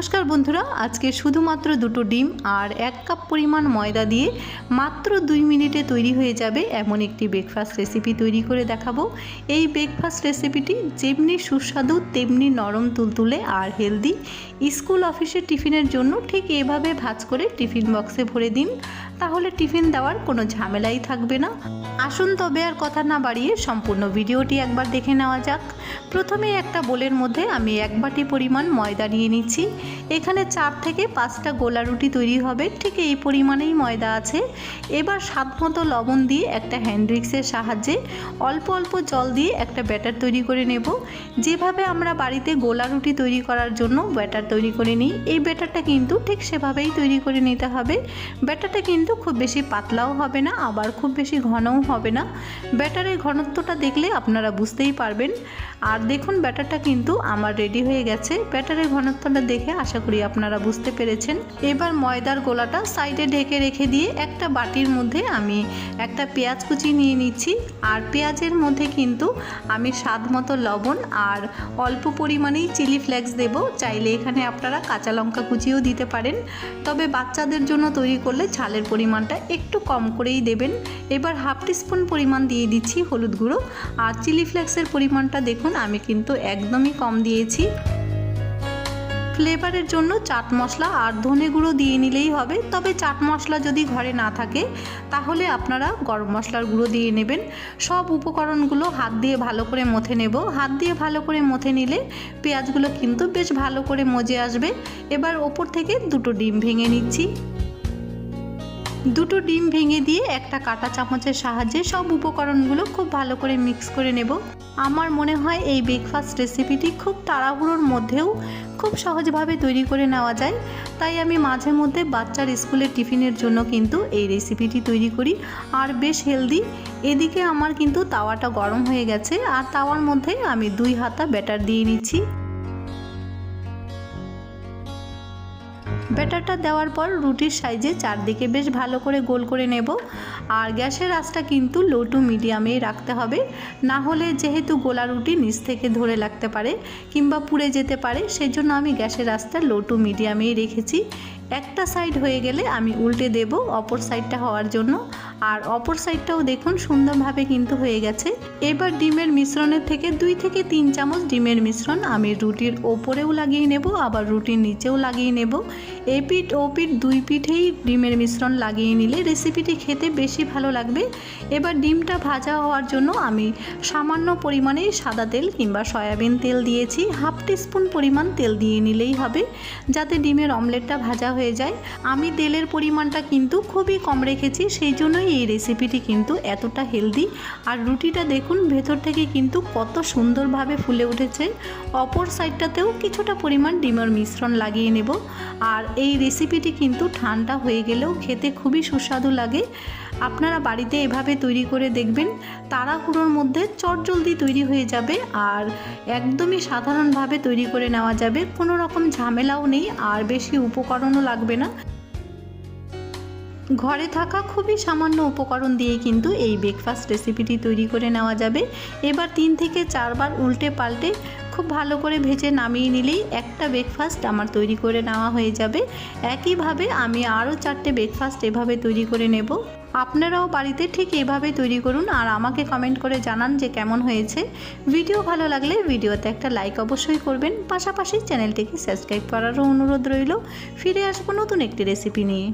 নমস্কার বন্ধুরা, আজকে শুধুমাত্র দুটো ডিম আর এক কাপ পরিমাণ ময়দা দিয়ে মাত্র দুই মিনিটে তৈরি হয়ে যাবে এমন একটি ব্রেকফাস্ট রেসিপি তৈরি করে দেখাবো। এই ব্রেকফাস্ট রেসিপিটি যেমনি সুস্বাদু, তেমনি নরম, তুলতুলে আর হেলদি স্কুল অফিসের টিফিনের জন্য ঠিক এভাবে ভাজ করে টিফিন বক্সে ভরে দিন। তাহলে টিফিন দেওয়ার কোনো ঝামেলাই থাকবে না। আসুন তবে আর কথা না বাড়িয়ে সম্পূর্ণ ভিডিওটি একবার দেখে নেওয়া যাক। প্রথমে একটা বোলের মধ্যে আমি এক বাটি পরিমাণ ময়দা নিয়ে নিচ্ছি। এখানে চার থেকে পাঁচটা গোলা রুটি তৈরি হবে, ঠিক এই পরিমাণেই ময়দা আছে। এবার স্বাদ মতো লবণ দিয়ে একটা হ্যান্ড উইক্সের সাহায্যে অল্প অল্প জল দিয়ে একটা ব্যাটার তৈরি করে নেব। যেভাবে আমরা বাড়িতে গোলা রুটি তৈরি করার জন্য ব্যাটার তৈরি করে নিই, এই ব্যাটারটা কিন্তু ঠিক সেভাবেই তৈরি করে নিতে হবে। ব্যাটারটা কিন্তু খুব বেশি পাতলাও হবে না, আবার খুব বেশি ঘনও হবে না। ব্যাটারের ঘনত্বটা দেখলে আপনারা বুঝতেই পারবেন। আর দেখুন, ব্যাটারটা কিন্তু আমার রেডি হয়ে গেছে। ব্যাটারের ঘনত্বটা দেখে আশা করি আপনারা বুঝতে পেরেছেন। এবার ময়দার গোলাটা সাইডে ঢেকে রেখে দিয়ে একটা বাটির মধ্যে আমি একটা পেঁয়াজ কুচি নিয়ে নিচ্ছি। আর পেঁয়াজের মধ্যে কিন্তু আমি স্বাদ মতো লবণ আর অল্প পরিমাণেই চিলি ফ্লেক্স দেব। চাইলে এখানে আপনারা কাঁচা লঙ্কা কুচিও দিতে পারেন। তবে বাচ্চাদের জন্য তৈরি করলে ঝালের পরিমাণটা একটু কম করেই দেবেন। এবার হাফ টিস্পুন পরিমাণ দিয়ে দিচ্ছি হলুদ গুঁড়ো আর চিলি ফ্লেক্সের পরিমাণটা দেখুন, আমি কিন্তু একদমই কম দিয়েছি। ফ্লেভারের জন্য চাট মশলা আর ধনে গুঁড়ো দিয়ে নিলেই হবে, তবে চাট মশলা যদি ঘরে না থাকে, তাহলে আপনারা গরম মশলার গুঁড়ো দিয়ে নেবেন। সব উপকরণগুলো হাত দিয়ে ভালো করে মথে নেব। হাত দিয়ে ভালো করে মথে নিলে পেঁয়াজগুলো কিন্তু বেশ ভালো করে মজে আসবে। এবার ওপর থেকে দুটো ডিম ভেঙে নিচ্ছি। দুটো ডিম ভেঙে দিয়ে একটা কাঁটা চামচের সাহায্যে সব উপকরণগুলো খুব ভালো করে মিক্স করে নেব। আমার মনে হয় এই ব্রেকফাস্ট রেসিপিটি খুব তাড়াহুড়োর মধ্যেও খুব সহজভাবে তৈরি করে নেওয়া যায়। তাই আমি মাঝে মধ্যে বাচ্চার স্কুলের টিফিনের জন্য কিন্তু এই রেসিপিটি তৈরি করি। আর বেশ হেলদি এদিকে আমার কিন্তু তাওয়াটা গরম হয়ে গেছে। আর তাওয়ার মধ্যে আমি দুই হাতা ব্যাটার দিয়ে নিচ্ছি। ব্যাটারটা দেওয়ার পর রুটির সাইজে চারদিকে বেশ ভালো করে গোল করে নেব। আর গ্যাসের আঁচটা কিন্তু লো টু মিডিয়ামেই রাখতে হবে। না হলে যেহেতু গোলা রুটি নিচ থেকে ধরে লাগতে পারে কিংবা পুড়ে যেতে পারে, সেজন্য আমি গ্যাসের আঁচটা লো টু মিডিয়ামেই রেখেছি। একটা সাইড হয়ে গেলে আমি উল্টে দেব অপর সাইডটা হওয়ার জন্য। আর অপর সাইডটাও দেখুন সুন্দরভাবে কিন্তু হয়ে গেছে। এবার ডিমের মিশ্রণের থেকে দুই থেকে তিন চামচ ডিমের মিশ্রণ আমি রুটির ওপরেও লাগিয়ে নেব, আবার রুটির নিচেও লাগিয়ে নেব। এই পিঠ ও পিঠ দুই পিঠেই ডিমের মিশ্রণ লাগিয়ে নিলে রেসিপিটি খেতে বেশি ভালো লাগবে। এবার ডিমটা ভাজা হওয়ার জন্য আমি সামান্য পরিমাণে সাদা তেল কিংবা সয়াবিন তেল দিয়েছি। হাফ টিস্পুন পরিমাণ তেল দিয়ে নিলেই হবে, যাতে ডিমের অমলেটটা ভাজা হয়ে যায়। আমি তেলের পরিমাণটা কিন্তু খুবই কম রেখেছি, সেই জন্যই এই রেসিপিটি কিন্তু এতটা হেলদি আর রুটিটা দেখুন, ভেতর থেকে কিন্তু কত সুন্দরভাবে ফুলে উঠেছে। অপর সাইডটাতেও কিছুটা পরিমাণ ডিমের মিশ্রণ লাগিয়ে নেব। আর এই রেসিপিটি কিন্তু ঠান্ডা হয়ে গেলেও খেতে খুবই সুস্বাদু লাগে। আপনারা বাড়িতে এভাবে তৈরি করে দেখবেন, তাড়াহুড়োর মধ্যে চটজলদি তৈরি হয়ে যাবে আর একদমই সাধারণভাবে তৈরি করে নেওয়া যাবে। কোনো রকম ঝামেলাও নেই আর বেশি উপকরণও লাগবে না। ঘরে থাকা খুবই সামান্য উপকরণ দিয়ে কিন্তু এই ব্রেকফাস্ট রেসিপিটি তৈরি করে নেওয়া যাবে। এবার তিন থেকে চারবার উল্টে পাল্টে খুব ভালো করে ভেজে নামিয়ে নিলেই একটা ব্রেকফাস্ট আমার তৈরি করে নেওয়া হয়ে যাবে। একইভাবে আমি আরও চারটে ব্রেকফাস্ট এভাবে তৈরি করে নেব। আপনারাও বাড়িতে ঠিক এভাবে তৈরি করুন আর আমাকে কমেন্ট করে জানান যে কেমন হয়েছে। ভিডিও ভালো লাগলে ভিডিওতে একটা লাইক অবশ্যই করবেন। পাশাপাশি চ্যানেলটিকে সাবস্ক্রাইব করারও অনুরোধ রইল। ফিরে আসব নতুন একটি রেসিপি নিয়ে।